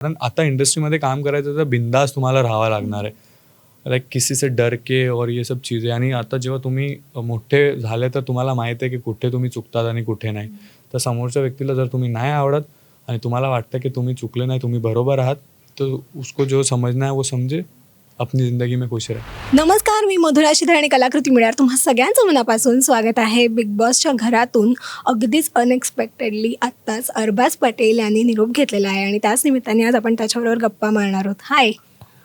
कारण आता इंडस्ट्रीमध्ये काम करायचं तर बिंदास तुम्हाला राहावं लागणार आहे. लाईक किसी से डर के और ये सब चीज़ें. आणि आता जेव्हा तुम्ही मोठे झाले तर तुम्हाला माहिती आहे की कुठे तुम्ही चुकतात आणि कुठे नाही. तर समोरच्या व्यक्तीला जर तुम्ही नाही आवडत आणि तुम्हाला वाटतं की तुम्ही चुकले नाही तुम्ही बरोबर आहात तर उसको जो समजना है वो समजे. अपनी ज़िंदगी में खुश रहे। नमस्कार मी मधुरा शिधे आणि कलाकृती मिळणार तुम्हा सगळ्यांचं मनापासून स्वागत आहे बिग बॉसच्या घरातून अगदीच अनएक्सपेक्टेडली आत्ताच अरबाज पटेल यांनी निरोप घेतलेला आहे आणि त्याच निमित्ताने आज आपण त्याच्याबरोबर गप्पा मारणार आहोत. हाय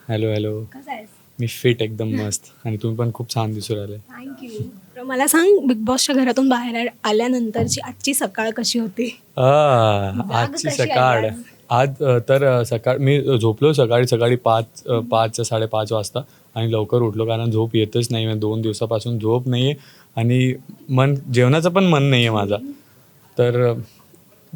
हॅलो हॅलो कसा आहेस? मी फिट एकदम मस्त. आणि तुम्ही पण खूप छान दिसू राहिले. थँक्यू मला सांग बिग बॉसच्या घरातून बाहेर आल्यानंतरची आजची सकाळ कशी होती? आजची सकाळ. आज? तर सकाळ मी झोपलो सकाळी सकाळी पाच पाच साडेपाच वाजता आणि लवकर उठलो कारण झोप येतच नाही दोन दिवसापासून झोप नाही आहे आणि मन जेवणाचं पण मन नाही आहे माझा तर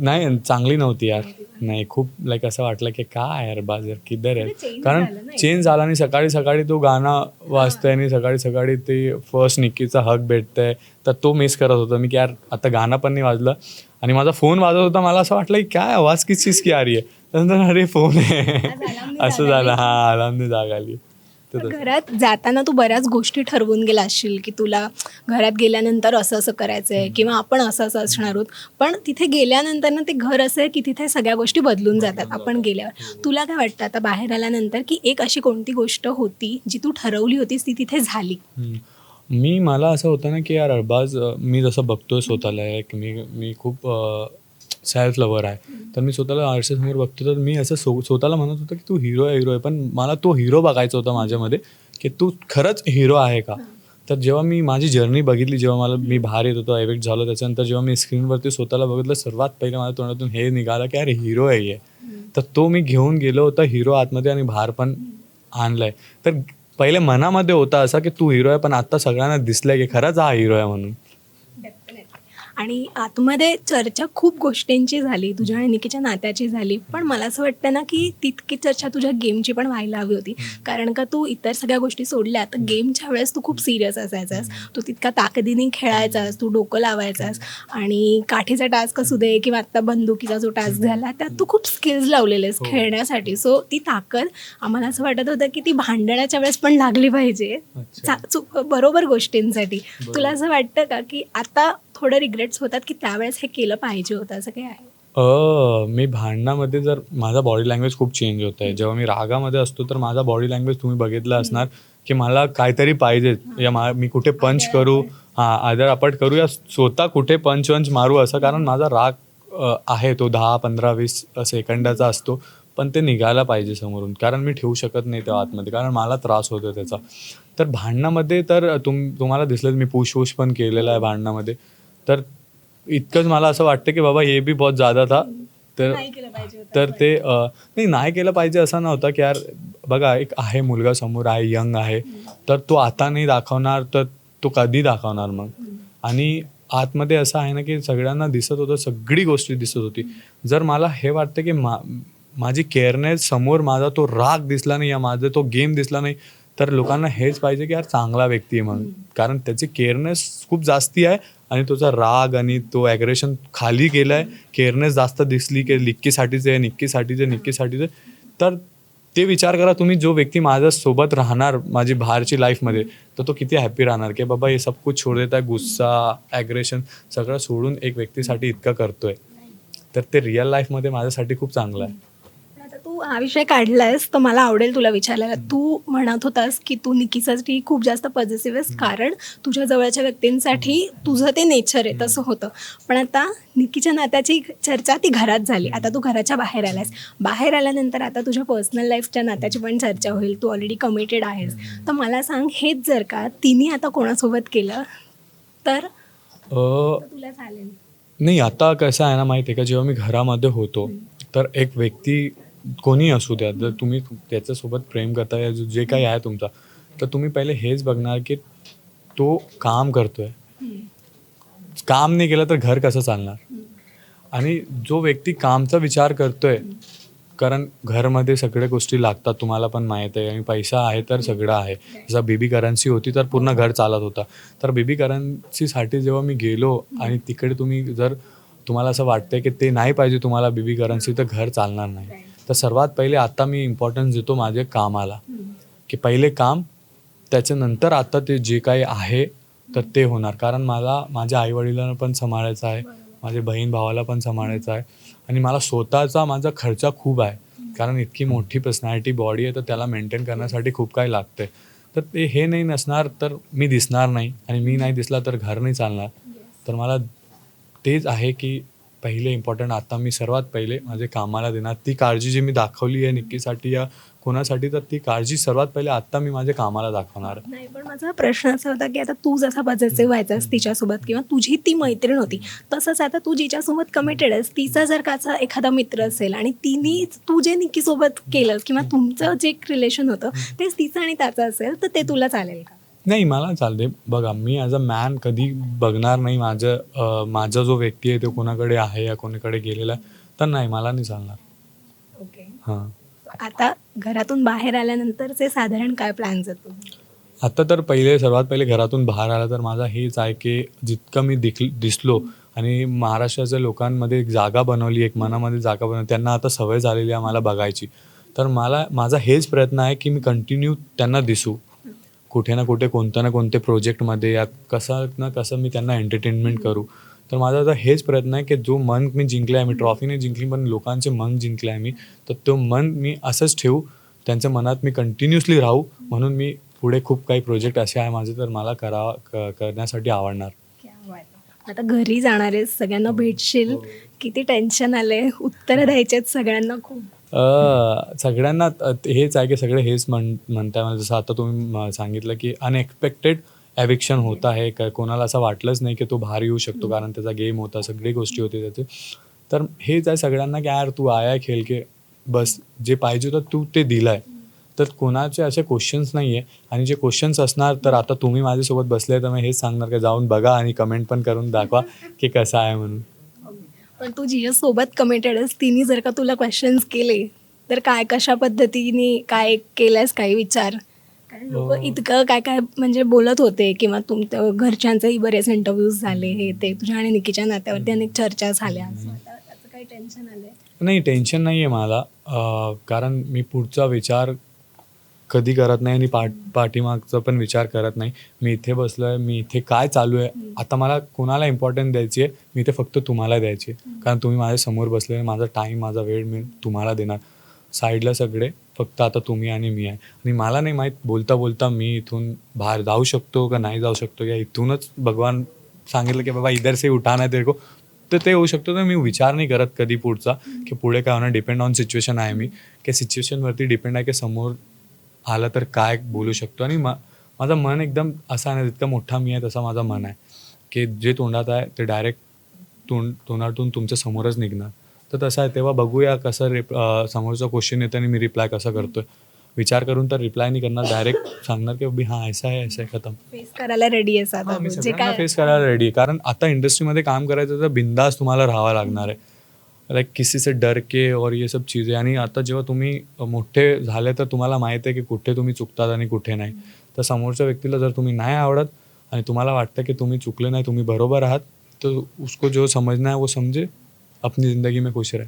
नाही चांगली नव्हती यार. नाही खूप लाईक असं वाटलं की काय यार बाजार किधर आहे change कारण चेंज झाला आणि सकाळी सकाळी तो गाणं वाजतंय आणि सकाळी सकाळी ते फर्स्ट निक्कीचा हक भेटतंय तर तो मिस करत होता. मी की यार आता गाणं पण नाही वाजलं. आणि माझा फोन वाजत होता मला असं वाटलं की काय आवाज किस चीज की आ रही आहे त्यानंतर अरे फोन आहे. असं झालं. हा अलार्मने जाग आली. घरात जाताना तू बऱ्याच गोष्टी ठरवून गेला असशील की तुला घरात गेल्यानंतर असं असं करायचं आहे किंवा आपण असं असं असणार आहोत. पण तिथे गेल्यानंतर ना ते घर असं आहे की तिथे सगळ्या गोष्टी बदलून जातात. आपण गेल्यावर. तुला काय वाटतं आता बाहेर आल्यानंतर की एक अशी कोणती गोष्ट होती जी तू ठरवली होतीस ती तिथे झाली. मी मला असं होतं ना की यार अरबाज मी जसं बघतोय स्वतःला एक मी मी खूप सेल्फ लवर आहे. तर मी स्वतःला आरशासमोर बघतो. तर मी असं स्व स्वतःला म्हणत होतो की तू हिरो आहे हिरो आहे. पण मला तो हिरो बघायचा होता माझ्यामध्ये की तू खरंच हिरो आहे का? तर जेव्हा मी माझी जर्नी बघितली जेव्हा मला मी बाहेर येत होतो एवेक्ट झालो त्याच्यानंतर जेव्हा मी स्क्रीनवरती स्वतःला बघितलं सर्वात पहिले माझ्या तोंडातून हे निघालं की अरे हिरो आहे. तर तो मी घेऊन गेलो होता हिरो आतमध्ये आणि बाहेर पण आणलाय. तर पहिले मनामध्ये होता असा की तू हिरो आहे पण आता सगळ्यांना दिसलंय की खरंच हा हिरो आहे म्हणून. आणि आतमध्ये चर्चा खूप गोष्टींची झाली तुझ्या आणि निकीच्या नात्याची झाली. पण मला असं वाटतं ना की तितकी चर्चा तुझ्या गेमची पण व्हायला हवी होती. कारण का तू इतर सगळ्या गोष्टी सोडल्या तर गेमच्या वेळेस तू खूप सिरियस असायचास. तू तितका ताकदीने खेळायचास तू डोकं लावायचास. आणि काठीचा टास्क असू दे किंवा आत्ता बंदुकीचा जो टास्क झाला त्यात तू खूप स्किल्स लावलेलेस खेळण्यासाठी. सो ती ताकद आम्हाला असं वाटत होतं की ती भांडण्याच्या वेळेस पण लागली पाहिजे. बरोबर गोष्टींसाठी. तुला असं वाटतं का की आता थोडं रिग्रेट्स होतात की त्यावेळेस हे केलं पाहिजे होतं असं काही आहे? अ, मी भांडणामध्ये जर माझा बॉडी लँग्वेज खूप चेंज होत आहे जेव्हा मी रागामध्ये असतो तर माझा बॉडी लँग्वेज तुम्ही बघितलं असणार की मला काहीतरी पाहिजे. या मा मी कुठे पंच करू? हां आदर आपट करू या स्वतः कुठे पंच वंच मारू असं कारण माझा राग आहे तो दहा पंधरा वीस सेकंदाचा असतो. पण ते निघायला पाहिजे समोरून कारण मी ठेवू शकत नाही त्या आतमध्ये कारण मला त्रास होतो त्याचा. तर भांडणामध्ये तर तुम तुम्हाला दिसलं मी पुश वुश पण केलेलं आहे भांडणामध्ये. तर इतकंच मला असं वाटतं की बाबा हे बी बहुत ज्यादा था. तर नाही केलं पाहिजे होतं तर ते अ, नाही नाही केलं पाहिजे असं नव्हतं की यार बघा एक आहे मुलगा समोर आहे यंग आहे. तर तो आता नाही दाखवणार तर तो कधी दाखवणार मग? आणि आतमध्ये असं आहे ना की सगळ्यांना दिसत होतं सगळी गोष्टी दिसत होती. जर मला हे वाटतं की मा माझी केअरनेस समोर माझा तो राग दिसला नाही या माझा तो गेम दिसला नाही तर लोकांना हेच पाहिजे की यार चांगला व्यक्ती आहे म्हणून. कारण त्याची केअरनेस खूप जास्ती आहे आणि त्याचा राग आणि तो ॲग्रेशन खाली गेलाय केअरनेस जास्त दिसली की लिक्कीसाठीच आहे निक्कीसाठीच आहे निक्कीसाठीच आहे. तर ते विचार करा तुम्ही जो व्यक्ती माझ्या सोबत राहणार माझी बाहेरची लाईफमध्ये तर तो किती हॅपी राहणार की बाबा हे सब कुछ छोड देत आहे गुस्सा ॲग्रेशन सगळं सोडून एक व्यक्तीसाठी इतकं करतोय. तर ते रिअल लाईफमध्ये माझ्यासाठी खूप चांगलं आहे. तू हा विषय काढलायस तर मला आवडेल तुला विचारायला. तू म्हणत होतास की तू निकीसाठी खूप जास्त पॉझिटिव्ह आहेस. कारण तुझ्या जवळच्या व्यक्तींसाठी तुझं ते नेचर आहे. तसं होतं. पण आता निकीच्या नात्याची चर्चा ती घरात झाली. आता तू घराच्या बाहेर आलायस. बाहेर आल्यानंतर आता तुझ्या पर्सनल लाईफच्या नात्याची पण चर्चा होईल. तू ऑलरेडी कमिटेड आहेस. तर मला सांग हेच जर का तिने आता कोणासोबत केलं तर तुला चालेल. नाही आता कसं आहे ना माहिती आहे का? जेव्हा मी घरामध्ये होतो तर एक व्यक्ती कोणी असू द्या जर तुम्ही त्याच्यासोबत प्रेम करताय या जे काही आहे तुमचा तर तुम्ही पहिले हेच बघणार की तो काम करतोय. काम नाही केलं तर घर कसं चालणार? आणि जो व्यक्ती कामचा विचार करतोय कारण घरमध्ये सगळ्या गोष्टी लागतात तुम्हाला पण माहीत आहे आणि पैसा आहे तर सगळं आहे. जसं बेबी करन्सी होती तर पूर्ण घर चालत होता. तर बेबी करन्सीसाठी जेव्हा मी गेलो आणि तिकडे तुम्ही जर तुम्हाला असं वाटतंय की ते नाही पाहिजे तुम्हाला बेबी करन्सी तर घर चालणार नाही. तर सर्वात पहिले आता मी इम्पॉर्टन्स देतो माझ्या कामाला. की पहिले काम त्याच्यानंतर आता ते जे काही आहे तर ते होणार. कारण मला माझ्या आईवडिलांना पण सांभाळायचं आहे. माझ्या बहीण भावाला पण सांभाळायचं आहे. आणि मला स्वतःचा माझा खर्च खूप आहे. कारण इतकी मोठी पर्सनॅलिटी बॉडी आहे तर त्याला मेंटेन करण्यासाठी खूप काही लागते तर ते हे नाही नसणार तर मी दिसणार नाही. आणि मी नाही दिसला तर घर नाही चालणार. तर मला तेच आहे की पहिले इम्पॉर्टंट आता मी सर्वात पहिले माझे कामाला देणार. ती काळजी जी मी दाखवली आहे निक्कीसाठी या कोणासाठी तर ती काळजी सर्वात पहिले आता मी माझ्या कामाला दाखवणार. नाही पण माझा प्रश्न असा होता की आता तू जसा पॉझिटिव्ह व्हायचास तिच्यासोबत किंवा तुझी ती मैत्रीण होती तसंच आता तू जिच्यासोबत कमिटेड आहेस तिचा जर काचा एखादा मित्र असेल आणि तिने तू जे निक्कीसोबत केलं किंवा तुमचं जे रिलेशन होतं तेच तिचं आणि त्याचं असेल तर ते तुला चालेल का? नाही मला चालते बघा मी ॲज अ मॅन कधी बघणार नाही माझं माझा जो व्यक्ती आहे तो कोणाकडे आहे या कोणाकडे गेलेला आहे तर नाही मला नाही चालणार. ओके हां. आता घरातून बाहेर आल्यानंतरचे साधारण काय प्लॅन्स आहेत तुझे? आता तर पहिले सर्वात पहिले घरातून बाहेर आला तर माझा हेच आहे की जितकं मी दिख दिसलो आणि महाराष्ट्राच्या लोकांमध्ये एक जागा बनवली एक मनामध्ये जागा बनवली त्यांना आता सवय झालेली आहे मला बघायची. तर मला माझा हेच प्रयत्न आहे की मी कंटिन्यू त्यांना दिसू. कुठे ना कुठे कोणत्या ना कोणत्या प्रोजेक्टमध्ये या कसं ना कसं मी त्यांना एंटरटेनमेंट करू. तर माझा आता हेच प्रयत्न आहे की जो मन मी जिंकला आहे मी ट्रॉफी नाही जिंकली पण लोकांचे मन जिंकले आहे मी तर तो मन मी असंच ठेवू त्यांच्या मनात मी कंटिन्युअसली राहू म्हणून मी पुढे खूप काही प्रोजेक्ट असे आहे माझे तर मला करा क- करण्यासाठी आवडणार. आता घरी जाणार आहेस सगळ्यांना भेटशील. किती टेन्शन आलंय. उत्तर द्यायचे आहेत सगळ्यांना खूप. सगळ्यांना हेच आहे की सगळे हेच म्हण म्हणताय. मला जसं आता तुम्ही सांगितलं की अनएक्सपेक्टेड एविक्शन होत आहे. का कोणाला असं वाटलंच नाही की तो बाहेर येऊ शकतो कारण त्याचा गेम होता सगळी गोष्टी होती त्याचे. तर हेच आहे सगळ्यांना की यार तू आया खेळ के बस जे पाहिजे होतं तू ते दिलंय. तर कोणाचे असे क्वेश्चन्स नाही आहे आणि जे क्वेश्चन्स असणार तर आता तुम्ही माझ्यासोबत बसले तर मी हेच सांगणार की जाऊन बघा आणि कमेंट पण करून दाखवा की कसं आहे म्हणून. पण तू जिच्यासोबत कमिटेड आहेस तिने जर का तुला क्वेश्चन्स केले तर काय कशा पद्धतीने काय केलंस काही विचार? कारण लोक. इतकं काय काय म्हणजे बोलत होते किंवा तुमच्या घरच्यांचेही बरेच इंटरव्ह्यूज झाले हे ते तुझ्या आणि निकीच्या नात्यावरती अनेक चर्चा झाल्या. त्याचं काही टेन्शन आलंय? नाही टेन्शन नाही आहे मला कारण मी पुढचा विचार कधी करत नाही आणि पाठ पाठीमागचा पण विचार करत नाही. मी इथे बसलो आहे मी इथे काय चालू आहे आता मला कोणाला इम्पॉर्टन्स द्यायची आहे मी ते फक्त तुम्हाला द्यायची आहे कारण तुम्ही माझ्यासमोर बसले माझा टाईम माझा वेळ मी तुम्हाला देणार. साईडला सगळे फक्त आता तुम्ही आणि मी आहे. आणि मला नाही माहीत बोलता बोलता मी इथून बाहेर जाऊ शकतो का नाही जाऊ शकतो? या इथूनच भगवान सांगितलं की बाबा इधर से उठाना नाही तेरको तर ते होऊ शकतो. तर मी विचार नाही करत कधी पुढचा की पुढे काय होणार. डिपेंड ऑन सिच्युएशन आहे मी. की सिच्युएशनवरती डिपेंड आहे की समोर आलं तर काय बोलू शकतो? आणि मा माझं मन एकदम असं आहे ना जितका मोठा मी आहे तसा माझं मन आहे. की जे तोंडात आहे ते डायरेक्ट तोंड तोंडातून तुमच्या समोरच निघणार. तर तसं आहे तेव्हा बघूया कसं रिप समोरचा क्वेश्चन येतं आणि मी रिप्लाय कसा करतोय. विचार करून तर रिप्लाय नाही करणार डायरेक्ट सांगणार की हां ऐसा आहे ऐसा आहे खतम. फेस करायला रेडी हां, मी सगळ्यांना काय? फेस करायला रेडी आहे. कारण आता इंडस्ट्रीमध्ये काम करायचं तर बिंदास तुम्हाला राहावं लागणार आहे. लाईक किसी से डर के और ये सब चीज़ें. आणि आता जेव्हा तुम्ही मोठे झाले तर तुम्हाला माहीत आहे की कुठे तुम्ही चुकतात आणि कुठे नाही. तर समोरच्या व्यक्तीला जर तुम्ही नाही आवडत आणि तुम्हाला वाटतं की तुम्ही चुकले नाही तुम्ही बरोबर आहात तो उसको जो समझना है वो समझे अपनी ज़िंदगी में खुश रहे।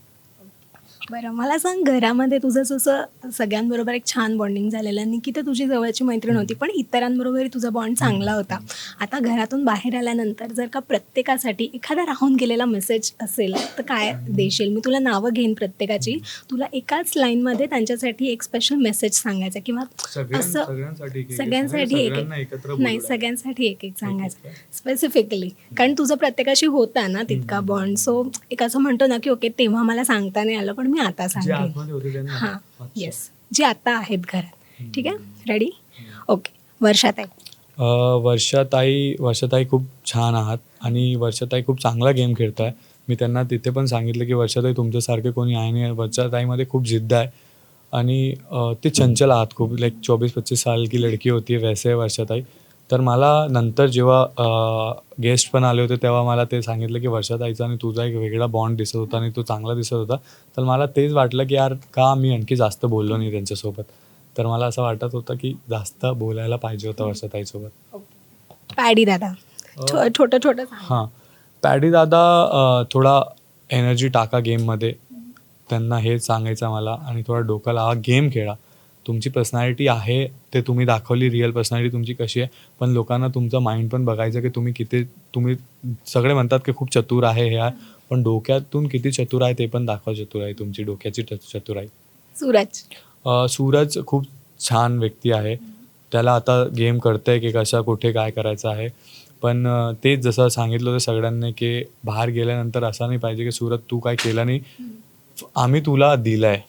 बरं मला सांग घरामध्ये तुझं जसं सगळ्यांबरोबर एक छान बॉन्डिंग झालेलं निकी तर तुझी जवळची मैत्रीण होती पण इतरांबरोबरही तुझा बॉन्ड चांगला होता. आता घरातून बाहेर आल्यानंतर जर का प्रत्येकासाठी एखादा राहून गेलेला मेसेज असेल तर काय देशील? मी तुला नावं घेईन प्रत्येकाची. तुला एकाच लाईनमध्ये त्यांच्यासाठी एक स्पेशल मेसेज सांगायचा किंवा असं सगळ्यांसाठी सगळ्यांसाठी एक एक नाही सगळ्यांसाठी एक एक सांगायचं स्पेसिफिकली कारण तुझं प्रत्येकाशी होता ना तितका बॉन्ड सो एक असं म्हणतो ना की ओके तेव्हा मला सांगता नाही आलं पण मी आता सांगेन हां येस जे आता आहेत घरात. ठीक आहे? रेडी ओके वर्षात आहे अ, वर्षाताई वर्षाताई खूप छान आहात आणि वर्षाताई खूप चांगला गेम खेळताय. मी त्यांना तिथे पण सांगितलं की वर्षाताई तुमच्यासारखे कोणी आहे नाही. वर्षाताईमध्ये खूप जिद्द आहे. आणि ते चंचल आहात खूप. लाईक चोवीस पच्चीस साल की लडकी होती. वैसे आहे वर्षाताई. तर मला नंतर जेव्हा गेस्ट पण आले होते तेव्हा मला ते सांगितलं की वर्षाताईचा आणि तुझा एक वेगळा बॉन्ड दिसत होता आणि तो चांगला दिसत होता. तर मला तेच वाटलं की यार का मी आणखी जास्त बोललो नाही त्यांच्यासोबत? तर मला असं वाटत होतं की जास्त बोलायला पाहिजे होतं वर्षाताईसोबत पॅडी दादा. छोटं छोटं. हां. पॅडी दादा थोडा एनर्जी टाका गेममध्ये त्यांना हेच सांगायचं मला आणि थोडा डोका लावा गेम खेळा. तुमची पर्सनॅलिटी आहे ते तुम्ही दाखवली रिअल पर्सनॅलिटी तुमची कशी आहे पण लोकांना तुमचं माइंड पण बघायचं की तुम्ही किती तुम्ही सगळे म्हणतात की खूप चतुर आहे हे आहे पण डोक्यातून किती चतुर आहे ते पण दाखवा चतुर आहे तुमची डोक्याची चतुराई सूरज. सूरज खूप छान व्यक्ती आहे. त्याला आता गेम कळतंय की कशा कुठे काय करायचं आहे. पण तेच जसं सांगितलं होतं सगळ्यांनी की बाहेर गेल्यानंतर असं नाही पाहिजे की सूरज तू काय केलं नाही. आम्ही तुला दिलं आहे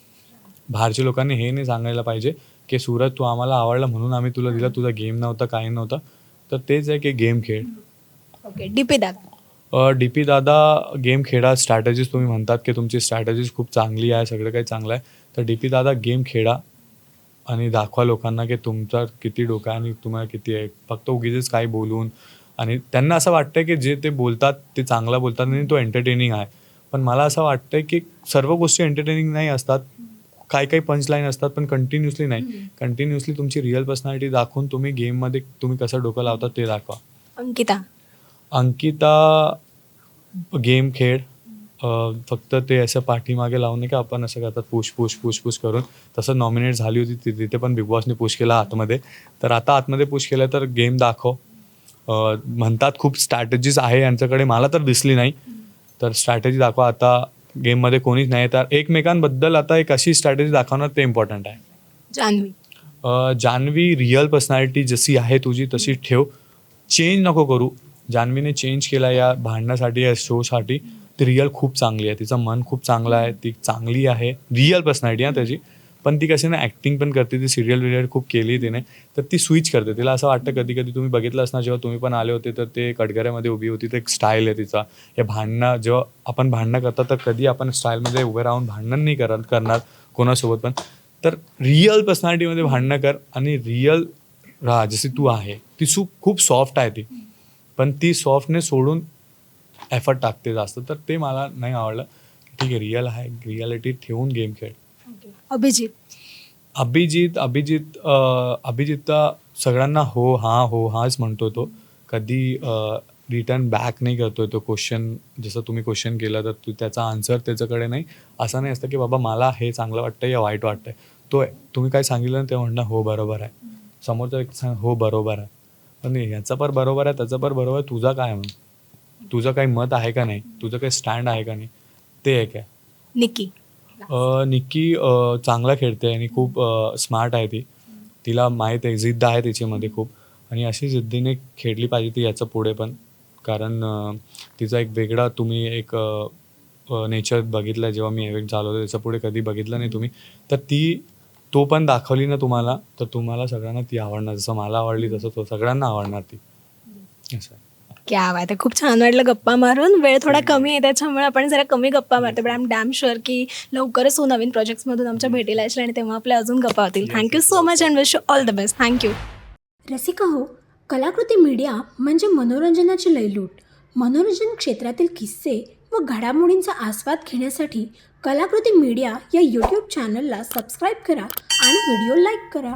बाहेरच्या लोकांनी हे नाही सांगायला पाहिजे की सूरज तू आम्हाला आवडला म्हणून आम्ही तुला दिला तुझा गेम नव्हता काही नव्हतं. तर तेच आहे की गेम खेळ ओके डीपी दादा. डी पी दादा गेम खेळा स्ट्रॅटेजीज तुम्ही म्हणतात की तुमची स्ट्रॅटेजीज खूप चांगली आहे सगळं काही चांगलं आहे. तर डी पी दादा गेम खेळा आणि दाखवा लोकांना की तुमचा किती डोका आहे आणि तुम्हाला किती आहे. फक्त उगीच काही बोलून. आणि त्यांना असं वाटतंय की जे ते बोलतात ते चांगलं बोलतात आणि तो एंटरटेनिंग आहे. पण मला असं वाटतंय की सर्व गोष्टी एंटरटेनिंग नाही असतात. काही काही पंचलाईन असतात पण कंटिन्युअसली नाही. कंटिन्युअसली तुमची रिअल पर्सनॅलिटी दाखवून तुम्ही गेममध्ये तुम्ही कसं डोकं लावता ते दाखवा. अंकिता. अंकिता गेम खेळ. फक्त ते असं पाठीमागे लावून नाही का आपण असं करतात पुश पुश पुश पुश करून. तसं नॉमिनेट झाली होती ति- तिथे पण बिग बॉसने पुश केला आतमध्ये. तर आता आतमध्ये पुश केलं तर गेम दाखव. म्हणतात खूप स्ट्रॅटेजीज आहे यांच्याकडे. मला तर दिसली नाही. तर स्ट्रॅटेजी दाखवा. आता गेममध्ये कोणीच नाही. तर एकमेकांबद्दल आता एक अशी स्ट्रॅटेजी दाखवणं ते इम्पॉर्टंट आहे. Janhvi. Uh, Janhvi real personality जशी आहे तुझी तशी ठेव. चेंज नको करू. जान्हवीने चेंज केला या भांडण्यासाठी या शोसाठी ती रिअल खूप चांगली आहे. तिचं मन खूप चांगलं आहे. ती चांगली आहे. रिअल पर्सनॅलिटी आहे त्याची. पण ती कशी ना ॲक्टिंग पण करते ती सिरियल विरियल खूप केली तिने. तर ती स्विच करते. तिला असं वाटतं कधी कधी तुम्ही बघितलं असणार जेव्हा तुम्ही पण आले होते तर ते कटघऱ्यामध्ये उभी होती. तर एक स्टाईल आहे तिचा. हे भांडणं जेव्हा आपण भांडणं करतात तर कधी आपण स्टाईलमध्ये उभे राहून भांडण नाही करत करणार कोणासोबत पण. तर रिअल पर्सनॅलिटीमध्ये भांडणं कर आणि रिअल राहा जशी तू आहे. ती सु खूप सॉफ्ट आहे ती. पण ती सॉफ्टने सोडून एफर्ट टाकते जास्त. तर ते मला नाही आवडलं. ठीक आहे रिअल आहे रियालिटी ठेवून गेम खेळ. अभिजित. अभिजित अभिजित अं, अभिजित तर सगळ्यांना हो हां हो हाच म्हणतो तो. कधी रिटर्न बॅक नाही करतोय तो क्वेश्चन जसं तुम्ही क्वेश्चन केला तर तू त्याचा आन्सर त्याच्याकडे नाही. असं नाही असतं की बाबा मला हे चांगलं वाटतं या वाईट वाटतंय. तो तुम्ही काय सांगितलं ना ते म्हणणं हो बरोबर आहे. समोरचा व्यक्ती सांग हो बरोबर आहे. पण याचं पण बरोबर आहे त्याचं पण बरोबर आहे. तुझा काय मग तुझं काही मत आहे का नाही? तुझं काही स्टँड आहे का नाही? ते एक आहे. निकी. निक्की चांगला खेळते आणि खूप स्मार्ट आहे ती. तिला माहीत आहे जिद्द आहे तिच्यामध्ये खूप. आणि अशी जिद्दीने खेळली पाहिजे ती याचं पुढे पण. कारण तिचा एक वेगळा तुम्ही एक नेचर बघितलं जेव्हा मी इव्हेंट झालो होतो त्याच्या पुढे कधी बघितलं नाही तुम्ही. तर ती तो पण दाखवली ना तुम्हाला तर तुम्हाला सगळ्यांना ती आवडणार. जसं मला आवडली तसं तो सगळ्यांना आवडणार ती. असं आहे. क्या बात आहे खूप छान वाटलं गप्पा मारून. वेळ थोडा कमी आहे त्याच्यामुळे आपण जरा कमी गप्पा मारतो पण आय एम डॅम शुअर की लवकरच हो नवीन प्रोजेक्ट्समधून आमच्या भेटीला येशील आणि तेव्हा आपल्या अजून गप्पा होतील. Thank you so much and wish you all the best thank you Rasika हो कलाकृती मीडिया म्हणजे मनोरंजनाची लयलूट. मनोरंजन क्षेत्रातील किस्से व घडामोडींचा आस्वाद घेण्यासाठी कलाकृती मीडिया या यूट्यूब चॅनलला सबस्क्राईब करा आणि व्हिडिओ लाईक करा.